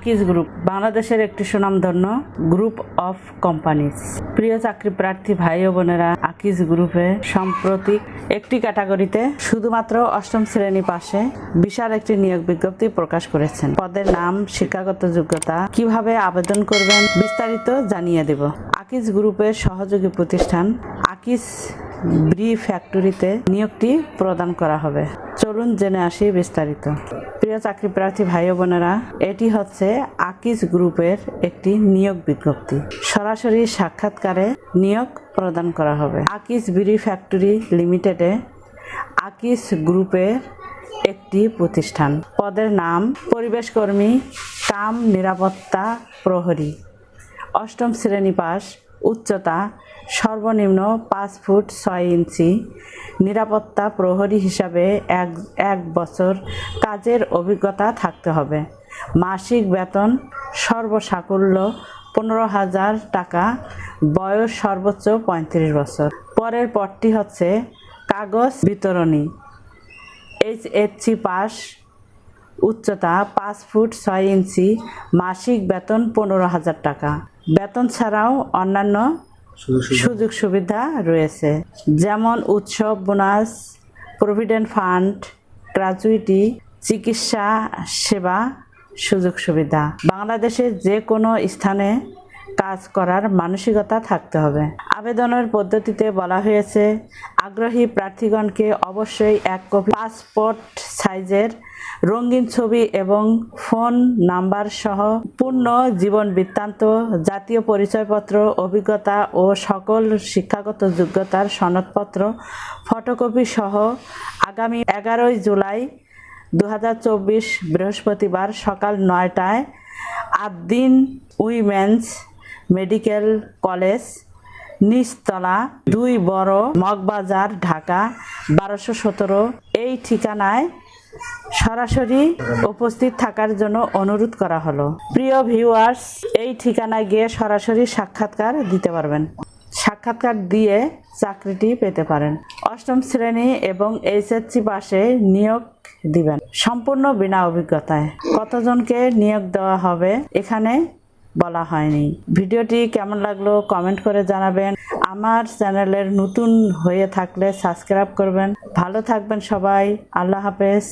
Akij group বাংলাদেশের একটি সুনামধন্য গ্রুপ অফ কোম্পানিজ প্রিয় চাকরি প্রার্থী ভাই ও বোনেরা আকিজ গ্রুপে সম্প্রতি একটি ক্যাটাগরিতে শুধুমাত্র অষ্টম শ্রেণি পাশে বিশাল একটি নিয়োগ বিজ্ঞপ্তি প্রকাশ করেছেন। পদের নাম, শিক্ষাগত যোগ্যতা, কীভাবে আবেদন করবেন বিস্তারিত জানিয়ে দেব। আকিজ গ্রুপের সহযোগী প্রতিষ্ঠান আকিজ ব্রি ফ্যাক্টরিতে নিয়োগটি প্রদান করা হবে। চলুন জেনে আসি বিস্তারিত। প্রিয় চাকরি প্রার্থী ভাই বোনেরা, এটি হচ্ছে আকিজ গ্রুপের একটি নিয়োগ বিজ্ঞপ্তি। সরাসরি সাক্ষাৎকারে নিয়োগ প্রদান করা হবে। আকিজ বিড়ি ফ্যাক্টরি লিমিটেডে আকিজ গ্রুপের একটি প্রতিষ্ঠান। পদের নাম পরিবেশ কর্মী কাম নিরাপত্তা প্রহরী। অষ্টম শ্রেণি পাস উচ্চতা সর্বনিম্ন পাঁচ ফুট ছয় ইঞ্চি, নিরাপত্তা প্রহরী হিসাবে এক এক বছর কাজের অভিজ্ঞতা থাকতে হবে। মাসিক বেতন সর্বসাকুল্য পনেরো হাজার টাকা, বয়স সর্বোচ্চ পঁয়ত্রিশ বছর। পরের পরটি হচ্ছে কাগজ বিতরণী এইচ এসসি পাস উচ্চতা পাঁচ ফুট ছয় ইঞ্চি মাসিক বেতন পনেরো হাজার টাকা। বেতন ছাড়াও অন্যান্য সুযোগ সুবিধা। রয়েছে যেমন উৎসব বোনাস প্রভিডেন্ট ফান্ড গ্র্যাচুইটি চিকিৎসা সেবা সুযোগ সুবিধা। বাংলাদেশের যে কোনো স্থানে কাজ করার মানসিকতা থাকতে হবে। আবেদনের পদ্ধতিতে বলা হয়েছে, আগ্রহী প্রার্থীগণকে অবশ্যই এক কপি পাসপোর্ট সাইজের রঙিন ছবি এবং ফোন নাম্বার সহ পূর্ণ জীবন বৃত্তান্ত, জাতীয় পরিচয়পত্র, অভিজ্ঞতা ও সকল শিক্ষাগত যোগ্যতার সনদপত্র, ফটোকপি সহ আগামী এগারোই জুলাই দু হাজার চব্বিশ বৃহস্পতিবার সকাল নয়টায় আদ্দিন উইমেন্স মেডিকেল কলেজ, নিচতলা, দুই বড় মগবাজার, ঢাকা, বারোশো সতেরো। এই ঠিকানায় সরাসরি উপস্থিত থাকার জন্য অনুরোধ করা হলো। প্রিয় ভিউয়ার্স, এই ঠিকানায় গিয়ে সরাসরি সাক্ষাৎকার দিতে পারবেন। সাক্ষাৎকার দিয়ে চাকরিটি পেতে পারেন। অষ্টম শ্রেণি এবং এইচএসসি পাশে নিয়োগ দিবেন। সম্পূর্ণ বিনা অভিজ্ঞতায়। কতজনকে নিয়োগ দেওয়া হবে, এখানে বলা হয়নি। ভিডিওটি কেমন লাগল কমেন্ট করে জানাবেন। আমার চ্যানেলের নতুন হয়ে থাকলে সাবস্ক্রাইব করবেন। ভালো থাকবেন সবাই। আল্লাহ হাফেজ।